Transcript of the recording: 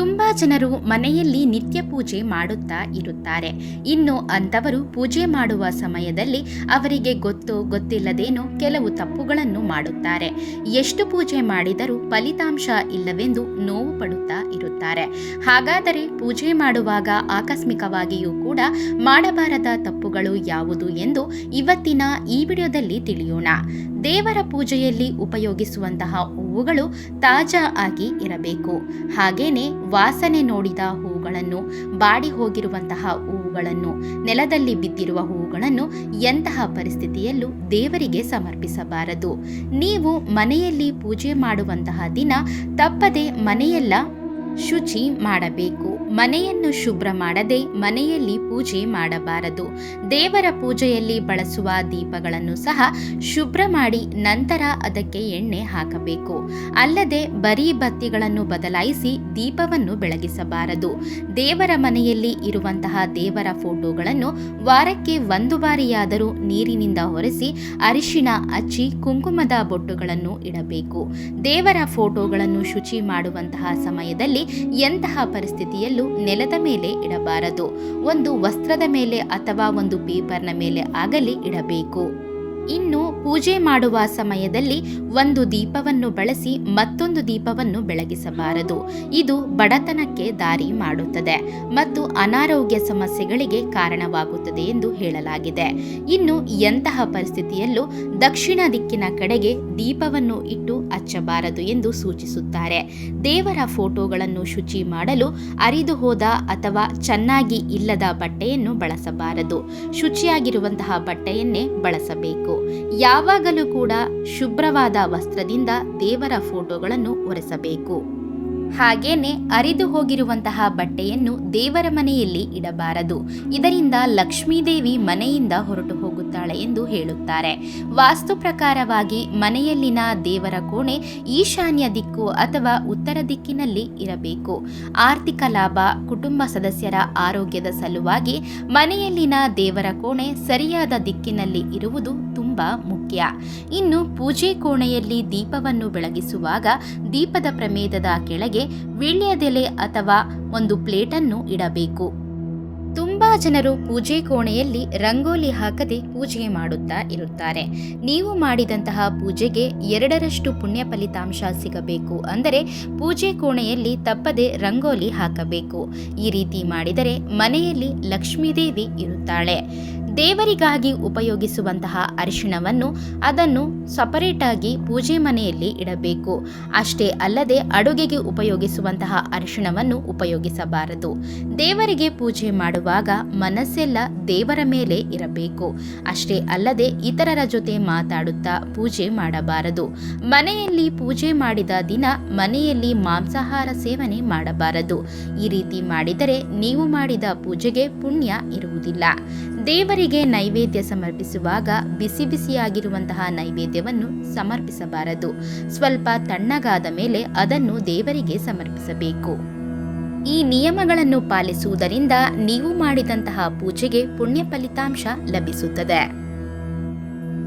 ತುಂಬ ಜನರು ಮನೆಯಲ್ಲಿ ನಿತ್ಯ ಪೂಜೆ ಮಾಡುತ್ತಾ ಇರುತ್ತಾರೆ. ಇನ್ನು ಅಂಥವರು ಪೂಜೆ ಮಾಡುವ ಸಮಯದಲ್ಲಿ ಅವರಿಗೆ ಗೊತ್ತೋ ಗೊತ್ತಿಲ್ಲದೇನೋ ಕೆಲವು ತಪ್ಪುಗಳನ್ನು ಮಾಡುತ್ತಾರೆ. ಎಷ್ಟು ಪೂಜೆ ಮಾಡಿದರೂ ಫಲಿತಾಂಶ ಇಲ್ಲವೆಂದು ನೋವು ಪಡುತ್ತಾ ಇರುತ್ತಾರೆ. ಹಾಗಾದರೆ ಪೂಜೆ ಮಾಡುವಾಗ ಆಕಸ್ಮಿಕವಾಗಿಯೂ ಕೂಡ ಮಾಡಬಾರದ ತಪ್ಪುಗಳು ಯಾವುದು ಎಂದು ಇವತ್ತಿನ ಈ ವಿಡಿಯೋದಲ್ಲಿ ತಿಳಿಯೋಣ. ದೇವರ ಪೂಜೆಯಲ್ಲಿ ಉಪಯೋಗಿಸುವಂತಹ ಹೂವುಗಳು ತಾಜಾ ಆಗಿ ಇರಬೇಕು. ಹಾಗೇನೆ ವಾಸನೆ ನೋಡಿದ ಹೂಗಳನ್ನು, ಬಾಡಿ ಹೋಗಿರುವಂತಹ ಹೂವುಗಳನ್ನು ನೆಲದಲ್ಲಿ ಬಿದ್ದಿರುವ ಹೂವುಗಳನ್ನು ಎಂತಹ ಪರಿಸ್ಥಿತಿಯಲ್ಲೂ ದೇವರಿಗೆ ಸಮರ್ಪಿಸಬಾರದು. ನೀವು ಮನೆಯಲ್ಲಿ ಪೂಜೆ ಮಾಡುವಂತಹ ದಿನ ತಪ್ಪದೆ ಮನೆಯೆಲ್ಲ ಶುಚಿ ಮಾಡಬೇಕು. ಮನೆಯನ್ನು ಶುಭ್ರ ಮಾಡದೆ ಮನೆಯಲ್ಲಿ ಪೂಜೆ ಮಾಡಬಾರದು. ದೇವರ ಪೂಜೆಯಲ್ಲಿ ಬಳಸುವ ದೀಪಗಳನ್ನು ಸಹ ಶುಭ್ರ ಮಾಡಿ ನಂತರ ಅದಕ್ಕೆ ಎಣ್ಣೆ ಹಾಕಬೇಕು. ಅಲ್ಲದೆ ಬರೀ ಬತ್ತಿಗಳನ್ನು ಬದಲಾಯಿಸಿ ದೀಪವನ್ನು ಬೆಳಗಿಸಬಾರದು. ದೇವರ ಮನೆಯಲ್ಲಿ ಇರುವಂತಹ ದೇವರ ಫೋಟೋಗಳನ್ನು ವಾರಕ್ಕೆ ಒಂದು ಬಾರಿಯಾದರೂ ನೀರಿನಿಂದ ಹೊರೆಸಿ ಅರಿಶಿನ ಹಚ್ಚಿ ಕುಂಕುಮದ ಬೊಟ್ಟುಗಳನ್ನು ಇಡಬೇಕು. ದೇವರ ಫೋಟೋಗಳನ್ನು ಶುಚಿ ಮಾಡುವಂತಹ ಸಮಯದಲ್ಲಿ ಎಂತಹ ಪರಿಸ್ಥಿತಿಯಲ್ಲೂ ನೆಲದ ಮೇಲೆ ಇಡಬಾರದು. ಒಂದು ವಸ್ತ್ರದ ಮೇಲೆ ಅಥವಾ ಒಂದು ಪೇಪರ್ನ ಮೇಲೆ ಆಗಲಿ ಇಡಬೇಕು. ಇನ್ನು ಪೂಜೆ ಮಾಡುವ ಸಮಯದಲ್ಲಿ ಒಂದು ದೀಪವನ್ನು ಬಳಸಿ ಮತ್ತೊಂದು ದೀಪವನ್ನು ಬೆಳಗಿಸಬಾರದು. ಇದು ಬಡತನಕ್ಕೆ ದಾರಿ ಮಾಡುತ್ತದೆ ಮತ್ತು ಅನಾರೋಗ್ಯ ಸಮಸ್ಯೆಗಳಿಗೆ ಕಾರಣವಾಗುತ್ತದೆ ಎಂದು ಹೇಳಲಾಗಿದೆ. ಇನ್ನು ಎಂತಹ ಪರಿಸ್ಥಿತಿಯಲ್ಲೂ ದಕ್ಷಿಣ ದಿಕ್ಕಿನ ಕಡೆಗೆ ದೀಪವನ್ನು ಇಟ್ಟು ಹಚ್ಚಬಾರದು ಎಂದು ಸೂಚಿಸುತ್ತಾರೆ. ದೇವರ ಫೋಟೋಗಳನ್ನು ಶುಚಿ ಮಾಡಲು ಅರಿದು ಹೋದ ಅಥವಾ ಚೆನ್ನಾಗಿ ಇಲ್ಲದ ಬಟ್ಟೆಯನ್ನು ಬಳಸಬಾರದು. ಶುಚಿಯಾಗಿರುವಂತಹ ಬಟ್ಟೆಯನ್ನೇ ಬಳಸಬೇಕು. ಯಾವಾಗಲೂ ಕೂಡ ಶುಭ್ರವಾದ ವಸ್ತ್ರದಿಂದ ದೇವರ ಫೋಟೋಗಳನ್ನು ಒರೆಸಬೇಕು. ಹಾಗೇನೆ ಅರಿದು ಹೋಗಿರುವಂತಹ ಬಟ್ಟೆಯನ್ನು ದೇವರ ಮನೆಯಲ್ಲಿ ಇಡಬಾರದು. ಇದರಿಂದ ಲಕ್ಷ್ಮೀದೇವಿ ಮನೆಯಿಂದ ಹೊರಟು ಹೋಗುತ್ತಾಳೆ ಎಂದು ಹೇಳುತ್ತಾರೆ. ವಾಸ್ತು ಪ್ರಕಾರವಾಗಿ ಮನೆಯಲ್ಲಿನ ದೇವರ ಕೋಣೆ ಈಶಾನ್ಯ ದಿಕ್ಕು ಅಥವಾ ಉತ್ತರ ದಿಕ್ಕಿನಲ್ಲಿ ಇರಬೇಕು. ಆರ್ಥಿಕ ಲಾಭ, ಕುಟುಂಬ ಸದಸ್ಯರ ಆರೋಗ್ಯದ ಸಲುವಾಗಿ ಮನೆಯಲ್ಲಿನ ದೇವರ ಕೋಣೆ ಸರಿಯಾದ ದಿಕ್ಕಿನಲ್ಲಿ ಇರುವುದು ತುಂಬಾ ಮುಖ್ಯ. ಇನ್ನು ಪೂಜೆ ಕೋಣೆಯಲ್ಲಿ ದೀಪವನ್ನು ಬೆಳಗಿಸುವಾಗ ದೀಪದ ಪ್ರಮೇದದ ಕೆಳಗೆ ವೀಳ್ಯದೆಲೆ ಅಥವಾ ಒಂದು ಪ್ಲೇಟನ್ನು ಇಡಬೇಕು. ತುಂಬಾ ಜನರು ಪೂಜೆ ಕೋಣೆಯಲ್ಲಿ ರಂಗೋಲಿ ಹಾಕದೆ ಪೂಜೆ ಮಾಡುತ್ತಾ ಇರುತ್ತಾರೆ. ನೀವು ಮಾಡಿದಂತಹ ಪೂಜೆಗೆ ಎರಡರಷ್ಟು ಪುಣ್ಯ ಫಲಿತಾಂಶ ಸಿಗಬೇಕು ಅಂದರೆ ಪೂಜೆ ಕೋಣೆಯಲ್ಲಿ ತಪ್ಪದೆ ರಂಗೋಲಿ ಹಾಕಬೇಕು. ಈ ರೀತಿ ಮಾಡಿದರೆ ಮನೆಯಲ್ಲಿ ಲಕ್ಷ್ಮೀದೇವಿ ಇರುತ್ತಾಳೆ. ದೇವರಿಗಾಗಿ ಉಪಯೋಗಿಸುವಂತಹ ಅರಿಶಿಣವನ್ನು ಅದನ್ನು ಸಪರೇಟಾಗಿ ಪೂಜೆ ಮನೆಯಲ್ಲಿ ಇಡಬೇಕು. ಅಷ್ಟೇ ಅಲ್ಲದೆ ಅಡುಗೆಗೆ ಉಪಯೋಗಿಸುವಂತಹ ಅರಿಶಿಣವನ್ನು ಉಪಯೋಗಿಸಬಾರದು. ದೇವರಿಗೆ ಪೂಜೆ ಮಾಡುವಾಗ ಮನಸ್ಸೆಲ್ಲ ದೇವರ ಮೇಲೆ ಇರಬೇಕು. ಅಷ್ಟೇ ಅಲ್ಲದೆ ಇತರರ ಜೊತೆ ಮಾತಾಡುತ್ತಾ ಪೂಜೆ ಮಾಡಬಾರದು. ಮನೆಯಲ್ಲಿ ಪೂಜೆ ಮಾಡಿದ ದಿನ ಮನೆಯಲ್ಲಿ ಮಾಂಸಾಹಾರ ಸೇವನೆ ಮಾಡಬಾರದು. ಈ ರೀತಿ ಮಾಡಿದರೆ ನೀವು ಮಾಡಿದ ಪೂಜೆಗೆ ಪುಣ್ಯ ಇರುವುದಿಲ್ಲ ದೇವರಿಗೆ ನೈವೇದ್ಯ ಸಮರ್ಪಿಸುವಾಗ ಬಿಸಿ ಬಿಸಿಯಾಗಿರುವಂತಹ ನೈವೇದ್ಯವನ್ನು ಸಮರ್ಪಿಸಬಾರದು. ಸ್ವಲ್ಪ ತಣ್ಣಗಾದ ಮೇಲೆ ಅದನ್ನು ದೇವರಿಗೆ ಸಮರ್ಪಿಸಬೇಕು. ಈ ನಿಯಮಗಳನ್ನು ಪಾಲಿಸುವುದರಿಂದ ನೀವು ಮಾಡಿದಂತಹ ಪೂಜೆಗೆ ಪುಣ್ಯ ಫಲಿತಾಂಶ ಲಭಿಸುತ್ತದೆ.